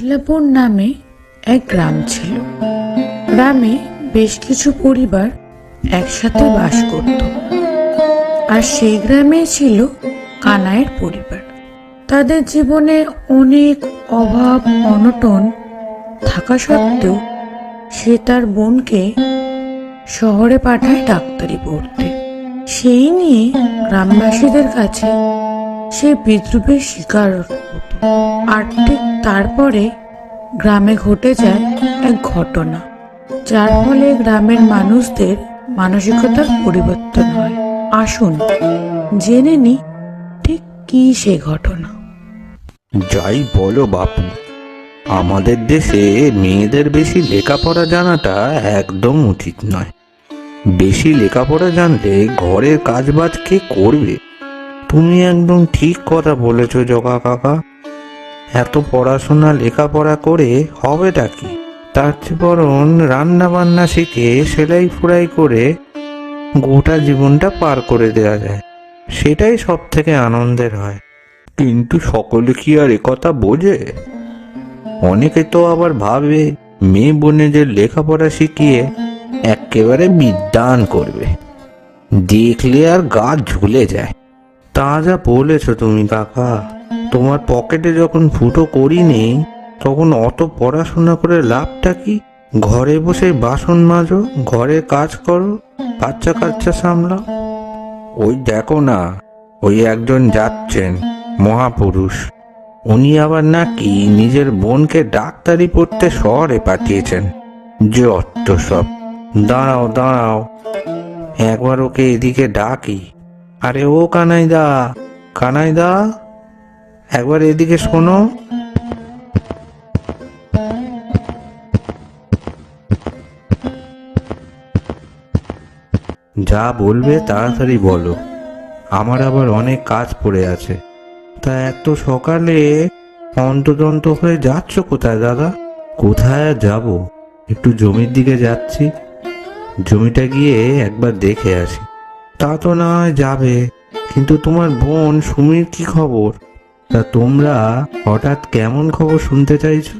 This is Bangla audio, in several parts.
মিথিলাপুর নামে এক গ্রাম ছিল। গ্রামে বেশ কিছু পরিবার একসাথে বাস করত। আর সেই গ্রামে ছিল কানাইয়ের পরিবার। তাদের জীবনে অনেক অভাব, অনটন থাকা সত্ত্বেও সে তার বোনকে শহরে পাঠায় ডাক্তারি পড়তে। সেই নিয়ে গ্রামবাসীদের কাছে সে বিদ্রুপের শিকার আর ঠিক তারপরে গ্রামে ঘটে যায় এক ঘটনা, যার ফলে গ্রামের মানুষদের মানসিকতার পরিবর্তন হয়। আসুন জেনে নি ঠিক কি সে ঘটনা। যাই বলো বাপু, আমাদের দেশে মেয়েদের বেশি লেখাপড়া জানাটা একদম উচিত নয়। বেশি লেখাপড়া জানলে ঘরের কাজবাজ কে করবে? তুমি একদম ঠিক কথা বলেছ, জগা কাকা। এত পড়াশোনা, লেখাপড়া করে হবেটা কি? তার বরং রান্না বান্না শিখে সেলাই ফুরাই করে গোটা জীবনটা পার করে দেওয়া যায়। সেটাই সব থেকে আনন্দের হয়। কিন্তু সকলে কি আর একথা বোঝে? অনেকে তো আবার ভাবে, মেয়ে বোনেদের লেখাপড়া শিখিয়ে একেবারে বিদ্যান করবে। দেখলে আর গা ঝুলে যায়। তা যা বলেছ তুমি, কাকা। তোমার পকেটে যখন ফুটো করিনি, তখন অত পড়াশোনা করে লাভটা কি? ঘরে বসে বাসন মাজো, ঘরে কাজ করো, বাচ্চা কাচ্চা সামলাও। ওই দেখো না, ওই একজন যাচ্ছেন, মহাপুরুষ। উনি আবার নাকি নিজের বোনকে ডাক্তারি পড়তে শহরে পাঠিয়েছেন। যে যত সব। দাঁড়াও দাঁড়াও। একবার ওকে এদিকে ডাকি। আরে ও কানাইদা কানাইদা, একবার এদিকে শোনো। যা বলবে তাড়াতাড়ি বলো, আমার আবার অনেক কাজ পড়ে আছে। তা এত সকালে অন্তদন্ত হয়ে যাচ্ছ কোথায় দাদা? কোথায় যাব? একটু জমির দিকে যাচ্ছি। জমিটা গিয়ে একবার দেখে আসি। তা তো না যাবে। কিন্তু তোমার বোন সুমির কি খবর? তা তোমরা হঠাৎ কেমন খবর শুনতে চাইছো?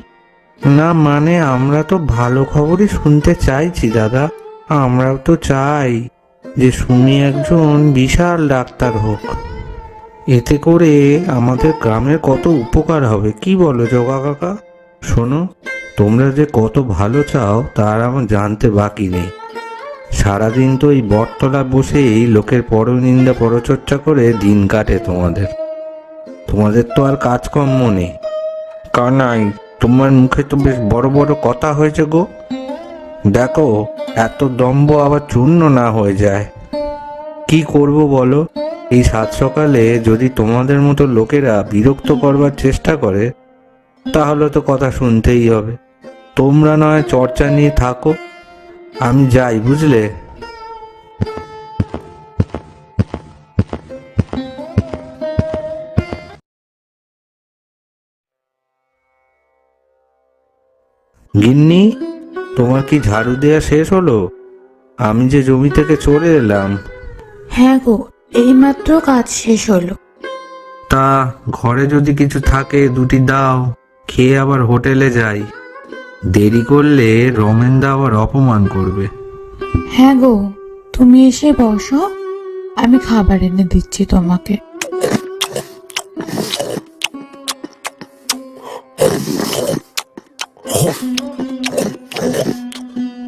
না মানে আমরা তো ভালো খবরই শুনতে চাইছি, দাদা। আমরাও তো চাই যে সুমি একজন বিশাল ডাক্তার হোক। এতে করে আমাদের গ্রামের কত উপকার হবে, কি বলো জগা কাকা? শোনো, তোমরা যে কত ভালো চাও, তার আমার জানতে বাকি নেই। সারাদিন তো এই বটতলা বসেই লোকের পরনিন্দা পরচর্চা করে দিন কাটে তোমাদের। তোমাদের তো আর কাজকর্ম নেই। কানাই তোমার মুখে তো বেশ বড় বড় কথা হয়েছে গো। দেখো এত দম্ব আবার চূর্ণ না হয়ে যায়। কি করব বলো? এই সাত সকালে যদি তোমাদের মতো লোকেরা বিরক্ত করবার চেষ্টা করে তাহলে তো কথা শুনতেই হবে। তোমরা নয় চর্চা নিয়ে থাকো। আমি যাই বুঝলে? গিন্নি তোমার কি ঝাড়ু দেওয়া শেষ হলো? আমি যে জমি থেকে চলে এলাম। হ্যাঁ গো এইমাত্র কাজ শেষ হলো। তা ঘরে যদি কিছু থাকে দুটি দাও খেয়ে আবার হোটেলে যাই। দেরি করলে রমেনদা আবার অপমান করবে। হ্যাঁ গো তুমি এসে বসো আমি খাবার এনে দিচ্ছি তোমাকে।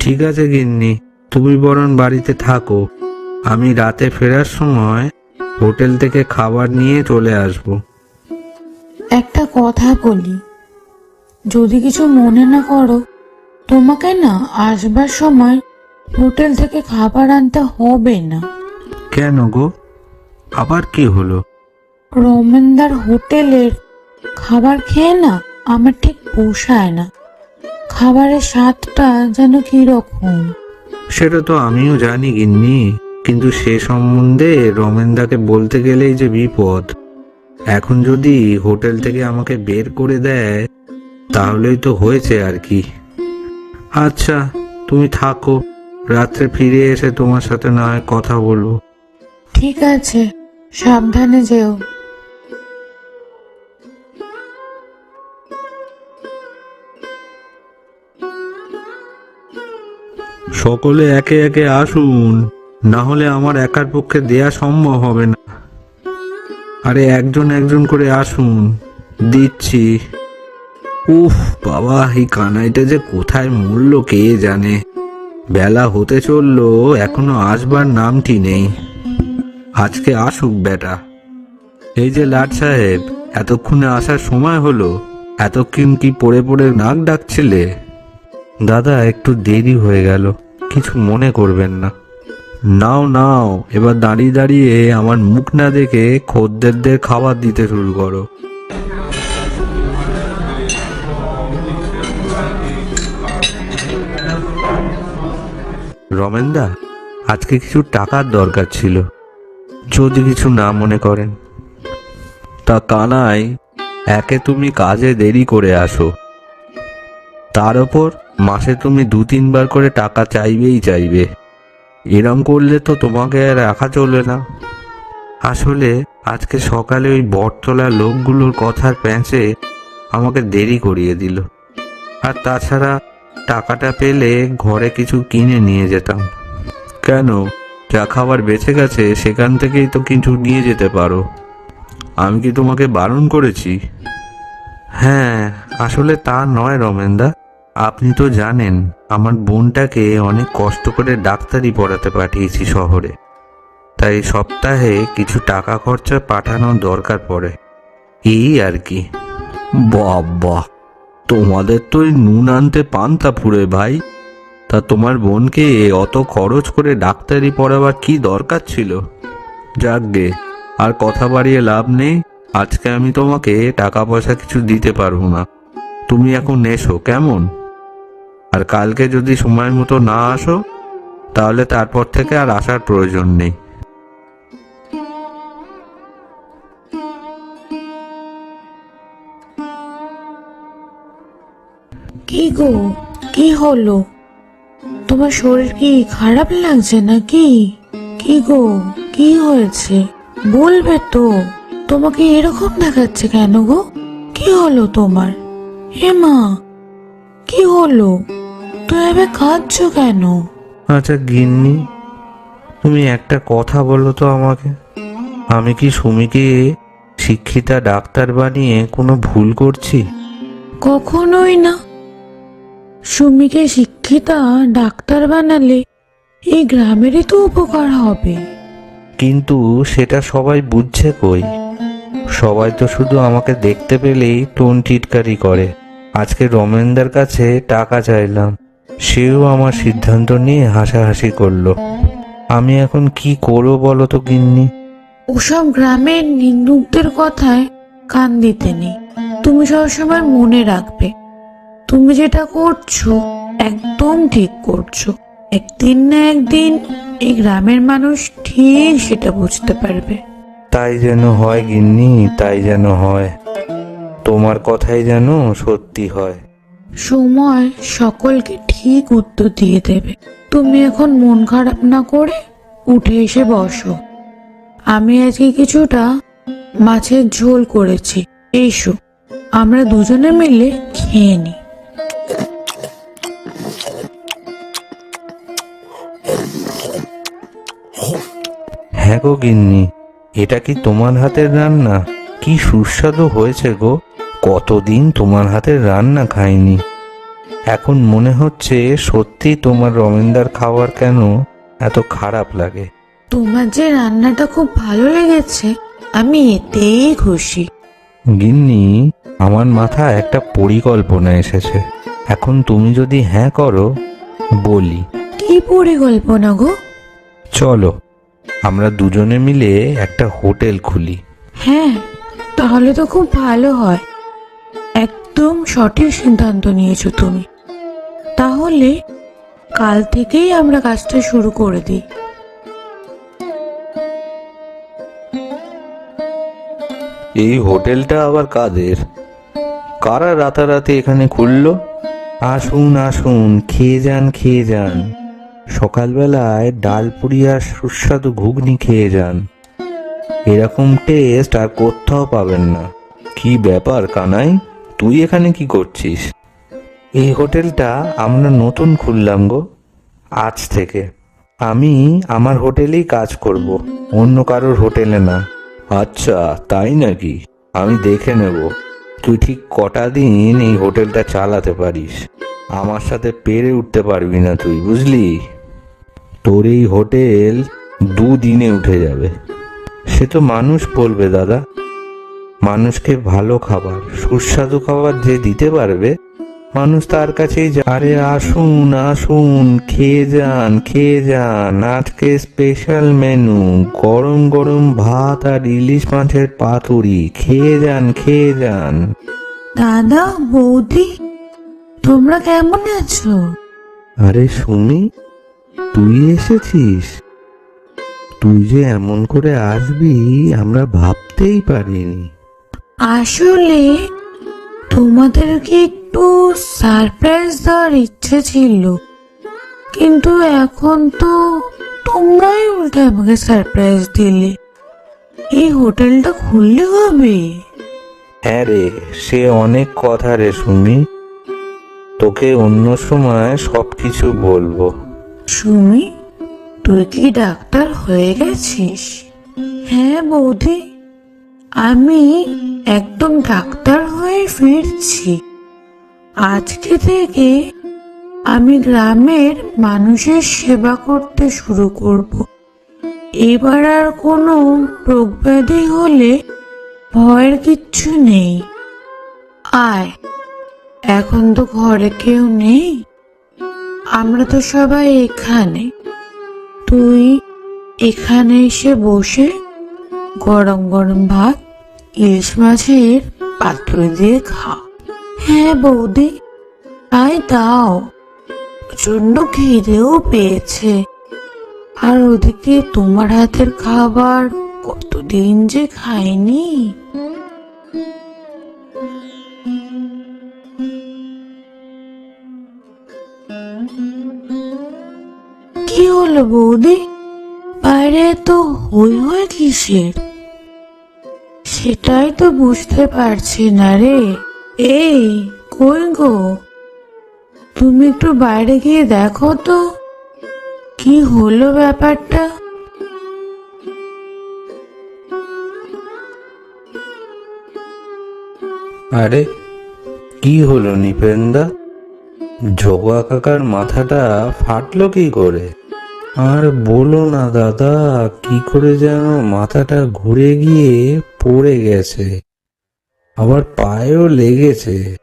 ঠিক আছে গিন্নি তুমি বরং বাড়িতে থাকো। আমি রাতে ফেরার সময় হোটেল থেকে খাবার নিয়ে চলে আসব। একটা কথা বলি যদি কিছু মনে না করো তোমাকে না আসবার সময় হোটেল থেকে খাবার আনতে হবে না। কেন গো? আবার কি হলো? রমেনদার হোটেলের খাবার খেয়ে না আমার ঠিক পোষায় না। খাবারের স্বাদটা যেন কীরকম। সেটা তো আমিও জানি গিন্নি কিন্তু সে সম্বন্ধে রমেনদাকে বলতে গেলেই যে বিপদ। এখন যদি হোটেল থেকে আমাকে বের করে দেয় তাহলেই তো হয়েছে আর কি। আচ্ছা তুমি থাকো। রাত্রে ফিরে এসে তোমার সাথে না হয় কথা বলব। ঠিক আছে সাবধানে যেও। সকলে একে একে আসুন। না হলে আমার একার পক্ষে দেয়া সম্ভব হবে না। আরে একজন একজন করে আসুন। দিচ্ছি। উফ, বাবা, এই কানাইটা যে কোথায় মরলো কে জানে। বেলা হতে চলল, এখনও আসবার নামটি নেই। আজকে আসুক বেটা। এই যে লাট সাহেব, এতক্ষণে আসার সময় হলো, এতক্ষণ কি পড়ে পড়ে নাক ডাকছিলে? দাদা, একটু দেরি হয়ে গেল, কিছু মনে করবেন না। নাও নাও, এবার দাঁড়িয়ে দাঁড়িয়ে আমার মুখ না দেখে খদ্দেরদের খাবার দিতে শুরু করো। রমেনদা, আজকে কিছু টাকার দরকার ছিল। যদি কিছু না মনে করেন। তা কানাই একে তুমি কাজে দেরি করে আসো। তার ওপর মাসে তুমি দু তিনবার করে টাকা চাইবেই চাইবে। এরম করলে তো তোমাকে আর রাখা চলবে না। আসলে আজকে সকালে ওই বটতলা লোকগুলোর কথার প্যাঁচে আমাকে দেরি করিয়ে দিল। আর তাছাড়া টাকাটা পেলে ঘরে কিছু কিনে নিয়ে যেতাম। কেন? যা খাবার বেঁচে গেছে, সেখান থেকেই তো কিছু নিয়ে যেতে পারো। আমি কি তোমাকে বারণ করেছি? হ্যাঁ আসলে তা নয় রমেনদা। আপনি তো জানেন, আমার বোনটাকে অনেক কষ্ট করে ডাক্তারি পড়াতে পাঠিয়েছি শহরে। তাই সপ্তাহে কিছু টাকা খরচা পাঠানোর দরকার পড়ে। এই আর কি। বাবা তোমাদের তো ওই নুন আনতে পান্তা ফুরে ভাই। তা তোমার বোনকে অত খরচ করে ডাক্তারি পড়াবার কি দরকার ছিল? যাকগে আর কথা বাড়িয়ে লাভ নেই। আজকে আমি তোমাকে টাকা পয়সা কিছু দিতে পারব না। তুমি এখন এসো, কেমন? আর কালকে যদি সময় মতো না আসো, তাহলে তারপর থেকে আর আসার প্রয়োজন নেই। গো? কি হলো? তোমার শরীর কি খারাপ লাগছে নাকি? কি গো? কি হয়েছে? বলবে তো। তোমাকে এরকম দেখাচ্ছে কেন গো? কি হলো তোমার? হে মা কি হলো? তুই এবার কাঁদছো কেন? আচ্ছা গিন্নি তুমি একটা কথা বলো তো আমাকে। আমি কি সুমিকে শিক্ষিতা ডাক্তার বানিয়ে কোনো ভুল করছি? কখনোই না। সুমিকে শিক্ষিতা ডাক্তার বানালে এই গ্রামেরই তো উপকার হবে। কিন্তু সেটা সবাই বুঝছে কই? সবাই তো শুধু আমাকে দেখতে পেলেই টোন টিটকারি করে। আজকে রমেনদার কাছে টাকা চাইলাম। সেও আমার সিদ্ধান্ত নিয়ে হাসাহাসি করল। আমি এখন কি করব বলো তো গিন্নি? ওসব গ্রামের নিন্দুকদের কথায় কান দিতে নেই। তুমি সবসময় মনে রাখবে। তুমি যেটা করছ একদম ঠিক করছ। একদিন না একদিন এই গ্রামের মানুষ ঠিক সেটা বুঝতে পারবে। তাই যেন হয় গিন্নি তাই যেন হয়। তোমার কথাই যেন সত্যি হয়। সময় সকলকে ঠিক উত্তর দিয়ে দেবে। তুমি এখন মন খারাপ না করে উঠে এসে বসো। আমি আজকে কিছুটা মাছের ঝোল করেছি। এসো আমরা দুজনে মিলে খেয়ে নিই। হ্যাঁ গো গিন্নি এটা কি তোমার হাতের রান্না? কি সুস্বাদু হয়েছে গো। কতদিন তোমার হাতের রান্না খাইনি। এখন মনে হচ্ছে সত্যি তোমার রমেনদার খাবার কেন এত খারাপ লাগে। তোমার যে রান্নাটা খুব ভালো লেগেছে আমি এতেই খুশি। গিন্নি আমার মাথায় একটা পরিকল্পনা এসেছে। এখন তুমি যদি হ্যাঁ করো বলি। কি পরিকল্পনা গো? চলো আমরা দুজনে মিলে একটা হোটেল খুলি। হ্যাঁ তাহলে তো খুব ভালো হয়। একদম সঠিক সিদ্ধান্ত নিয়েছো তুমি। তাহলে কাল থেকেই আমরা কাজটা শুরু করে দিই। এই হোটেলটা আবার কাদের? কারা রাতারাতি এখানে খুললো? আসুন আসুন খেয়ে যান খেয়ে যান। সকালবেলায় ডাল আর সুস্বাদু ঘুগনি খেয়ে যান। এরকম টেস্ট আর কোথাও পাবেন না। কি ব্যাপার, কানাই? তুই এখানে কি করছিস? এই হোটেলটা আমরা নতুন খুললাম গো, আজ থেকে। আমি আমার হোটেলেই কাজ করব, অন্য কারোর হোটেলে না। আচ্ছা তাই নাকি? আমি দেখে নেব। তুই ঠিক কটা দিন এই হোটেলটা চালাতে পারিস। আমার সাথে পেরে উঠতে পারবি না তুই, বুঝলি? তোর এই হোটেল দুদিনে উঠে যাবে। সে তো মানুষ বলবে, দাদা। মানুষকে ভালো খাবার, সুস্বাদু খাবার যে দিতে পারবে, মানুষ তার কাছেই আরে আসুন আসুন, খেয়ে যান খেয়ে যান। আজকে স্পেশাল মেনু গরম গরম ভাত আর ইলিশ মাছের পাতুরি। খেয়ে যান খেয়ে যান। দাদা, বৌদি তোমরা কেমন আছো? আরে সুমি তুই এসেছিস? তুই যে এমন করে আসবি আমরা ভাবতেই পারিনি। আসলে তোমাদেরকে একটু সারপ্রাইজ দেওয়ার ইচ্ছে ছিল কিন্তু এখন তো তোমরাই উল্টে আমাকে সারপ্রাইজ দিলে। এই হোটেলটা খুললে হবে? হ্যাঁ রে সে অনেক কথা রে সুমি। তোকে অন্য সময় সব কিছু বলব। সুমি, তুই কি ডাক্তার হয়ে গেছিস? হ্যাঁ বৌদি, আমি একদম ডাক্তার হয়ে ফিরছি। আজকে থেকে আমি গ্রামের মানুষের সেবা করতে শুরু করব। এবার আর কোনো রোগ ব্যাধি হলে ভয়ের কিচ্ছু নেই। আয়। এখন তো ঘরে কেউ নেই। আমরা তো সবাই এখানে। তুই এখানে এসে বসে গরম গরম ভাত, ইলিশ মাছের পাত্র দিয়ে খা। হ্যাঁ বৌদি, তাই দাও। প্রচণ্ড খিদেও পেয়েছে। আর ওদিকে তোমার হাতের খাবার কতদিন যে খাইনি। কি হলো বৌদি? বাইরে তো হই হই কিসের? সেটাই তো বুঝতে পারছি না রে। এই, কই গো? তুমি একটু বাইরে গিয়ে দেখো তো। কি হলো ব্যাপারটা? আরে, কি হলো নিপেন্দা? জগা কাকার মাথাটা ফাটলো কি করে? আর বলো না দাদা, কি করে যেন মাথাটা ঘুরে গিয়ে পড়ে গেছে। আবার পায়েও লেগেছে।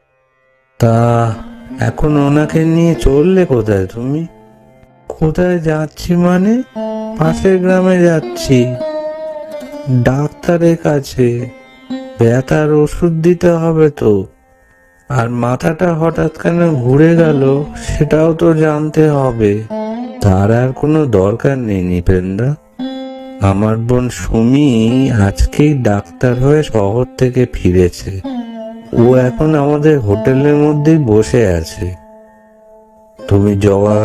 তা এখন ওনাকে নিয়ে চললে কোথায় তুমি? কোথায় যাচ্ছি মানে? পাশের গ্রামে যাচ্ছি। ডাক্তারের কাছে। ব্যথার ওষুধ দিতে হবে তো। আর মাথাটা হঠাৎ কেন ঘুরে গেল, সেটাও তো জানতে হবে। তার আর কোনো দরকার নেই নিপেন্দা। আমার বোন সুমি আজকেই ডাক্তার হয়ে শহর থেকে ফিরেছে। ও এখন আমাদের হোটেলের মধ্যেই বসে আছে। তুমি জবা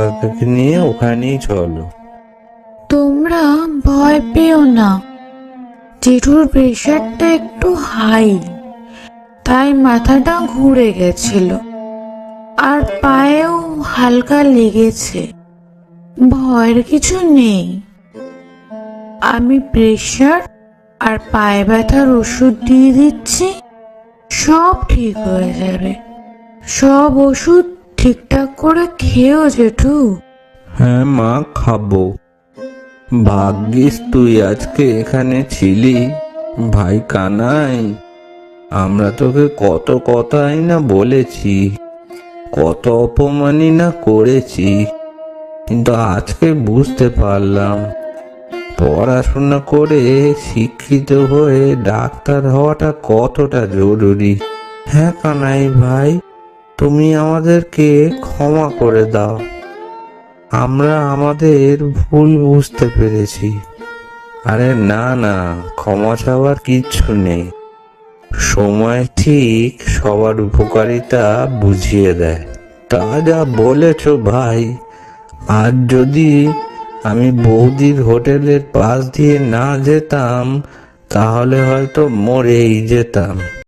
নিয়ে ওখানেই চলো। তোমরা ভয় পেও না। জেঠুর প্রেশারটা একটু হাই, তাই মাথাটা ঘুরে গেছিল। আর পায়েও হালকা লেগেছে। ভয়ের কিছু নেই। আমি প্রেশার আর পায়ে ব্যথার ওষুধ দিয়ে দিচ্ছি, সব ঠিক হয়ে যাবে। সব ওষুধ ঠিকঠাক করে খেয়েও জেঠু। হ্যাঁ মা, খাব। ভাগ্যিস তুই আজকে এখানে ছিলি। ভাই কানাই, আমরা তোকে কত কথাই না বলেছি, কত অপমানই না করেছি। কিন্তু আজকে বুঝতে পারলাম। পড়াশোনা করে শিক্ষিত হয়ে ডাক্তার হওয়াটা কতটা জরুরি। হ্যাঁ কানাই ভাই, তুমি আমাদেরকে ক্ষমা করে দাও। আমরা আমাদের ভুল বুঝতে পেরেছি। আরে না না, ক্ষমা চাওয়ার কিচ্ছু নেই। সময় ঠিক সবার উপকারিতা বুঝিয়ে দেয়। তা যা বলেছ ভাই আর যদি আমি বৌদির হোটেলের পাশ দিয়ে না যেতাম তাহলে হয়তো মরেই যেতাম।